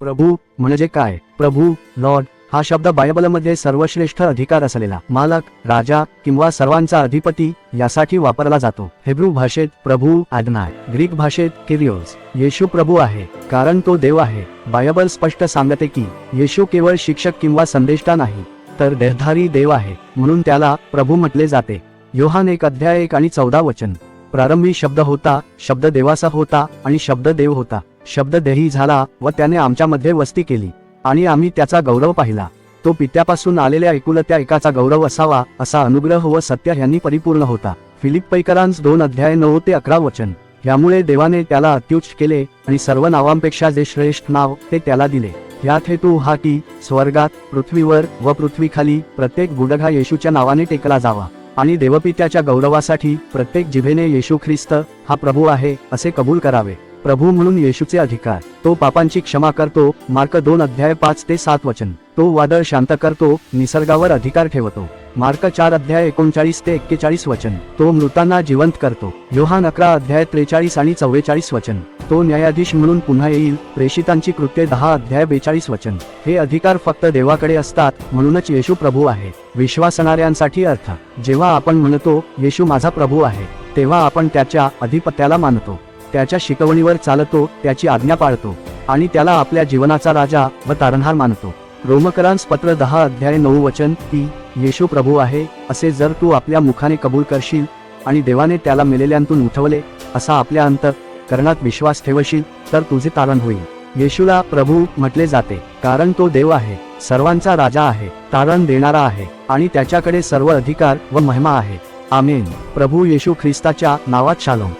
प्रभू म्हणजे काय? प्रभू लॉर्ड हा शब्द बायबलमध्ये सर्वश्रेष्ठ अधिकार असलेला मालक राजा किंवा सर्वांचा अधिपती यासाठी वापरला जातो. हेब्रू भाषेत प्रभू आदनाय ग्रीक भाषेत किरियोस. येशू प्रभू आहे कारण तो देव आहे. बायबल स्पष्ट सांगते की येशू केवळ शिक्षक किंवा संदेष्टा नाही तर देहधारी देव आहे म्हणून त्याला प्रभू म्हटले जाते. योहान एक अध्याय एक आणि चौदा वचन. प्रारंभी शब्द होता शब्द देवाचा होता आणि शब्द देव होता. शब्द देही झाला व त्याने आमच्यामध्ये वस्ती केली आणि आम्ही त्याचा गौरव पाहिला. तो पित्यापासून आलेल्या एकुलत्या एकाचा गौरव असावा असा अनुग्रह व सत्य यांनी परिपूर्ण होता. फिलिप्पैकरांस दोन अध्याय नऊ ते अकरा वचन. यामुळे देवाने त्याला अत्युच्च केले आणि सर्व नावांपेक्षा जे श्रेष्ठ नाव ते त्याला दिले. यात हेतू हा की स्वर्गात पृथ्वीवर व पृथ्वीखाली प्रत्येक गुडघा येशूच्या नावाने टेकला जावा आणि देवपित्याच्या गौरवासाठी प्रत्येक जिभेने येशू ख्रिस्त हा प्रभू आहे असे कबूल करावे. प्रभू म्हणून येशूचे अधिकार. तो पापांची क्षमा करतो. मार्क दोन अध्याय पाच ते सात वचन. तो वादळ शांत करतो. निसर्गावर अधिकार ठेवतो. मार्क चार अध्याय एकोणचाळीस ते एक्केचाळीस वचन. तो मृतांना जिवंत करतो. योहान अकरा अध्याय त्रेचाळीस आणि चव्वेचाळीस वचन. तो न्यायाधीश म्हणून पुन्हा येईल. प्रेषितांची कृत्ये दहा अध्याय बेचाळीस वचन. हे अधिकार फक्त देवाकडे असतात म्हणूनच येशू प्रभू आहे. विश्वासणाऱ्यांसाठी अर्थ. जेव्हा आपण म्हणतो येशू माझा प्रभू आहे तेव्हा आपण त्याच्या अधिपत्याला मानतो. त्याच्या शिकवणीवर चालतो त्याची आज्ञा पाळतो आणि त्याला आपल्या जीवनाचा राजा व तारणहार मानतो. रोमकरांस पत्र दहा अध्याय नऊ वचन की येशू प्रभू आहे असे जर तू आपल्या मुखाने कबूल करशील आणि देवाने त्याला मेलेल्यांतून उठवले असा आपल्या अंतर करणात विश्वास ठेवशील तर तुझे तारण होईल. येशूला प्रभू म्हटले जाते कारण तो देव आहे सर्वांचा राजा आहे तारण देणारा आहे आणि त्याच्याकडे सर्व अधिकार व महिमा आहे. आमेन. प्रभू येशू ख्रिस्ताच्या नावात शालोम.